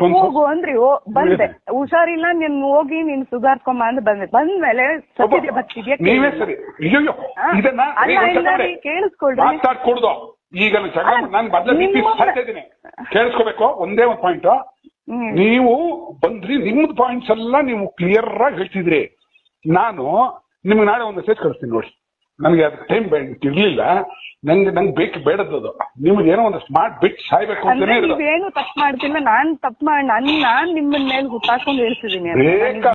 ಹೋಗು ಅಂದ್ರಿ ಬಂದೆ. ಹುಷಾರಿಲ್ಲ ನಿನ್ ಹೋಗಿ ನೀನ್ ಸುಧಾರ್ಕೊಂಬ ಅಂತ ಬಂದೆ. ಬಂದ್ಮೇಲೆ ಬತ್ತಿದ್ಯಾ ನೀವೇ ಸರಿ. ಅಯ್ಯೋ ಇದನ್ನ ಕೇಳಿಸ್ಕೊಳ್ರಿ. ಈಗ ನಾನು ಬದಲ ಇದ್ದೀನಿ. ಕೇಳಿಸ್ಕೋಬೇಕು ಒಂದೇ ಒಂದು ಪಾಯಿಂಟ್ ನೀವು ಬಂದ್ರಿ ನಿಮ್ದು ಪಾಯಿಂಟ್ಸ್ ಎಲ್ಲ ನೀವು ಕ್ಲಿಯರ್ ಆಗಿ ಹೇಳ್ತಿದ್ರಿ. ನಾನು ನಿಮ್ಗೆ ನಾಳೆ ಒಂದು ಮೆಸೇಜ್ ಕಳಿಸ್ತೀನಿ ನೋಡಿ. ನನಗೆ ಅದಕ್ಕೆ ಟೈಮ್ ಇರ್ಲಿಲ್ಲ. ನಂಗೆ ನಂಗೆ ಬೇಕು ಬೇಡದ್ದು ನಿಮ್ಗೆ ಏನೋ ಒಂದು ಸ್ಮಾರ್ಟ್ ಬಿಟ್ ಸಾಯ್ಬೇಕು ಅಂತ ಅಂತಾನೆ ನೀವೇನು ತಪ್ಪು ಮಾಡ್ತಿಲ್ಲ ನಾನ್ ತಪ್ಪು ಮಾಡಿ ನನ್ ನಾನ್ ನಿಮ್ಮನ್ ಮೇಲೆ ಹುಟ್ಟಾಕೊಂಡು ಹೇಳ್ತಿದೀನಿ ಬೇಕಾ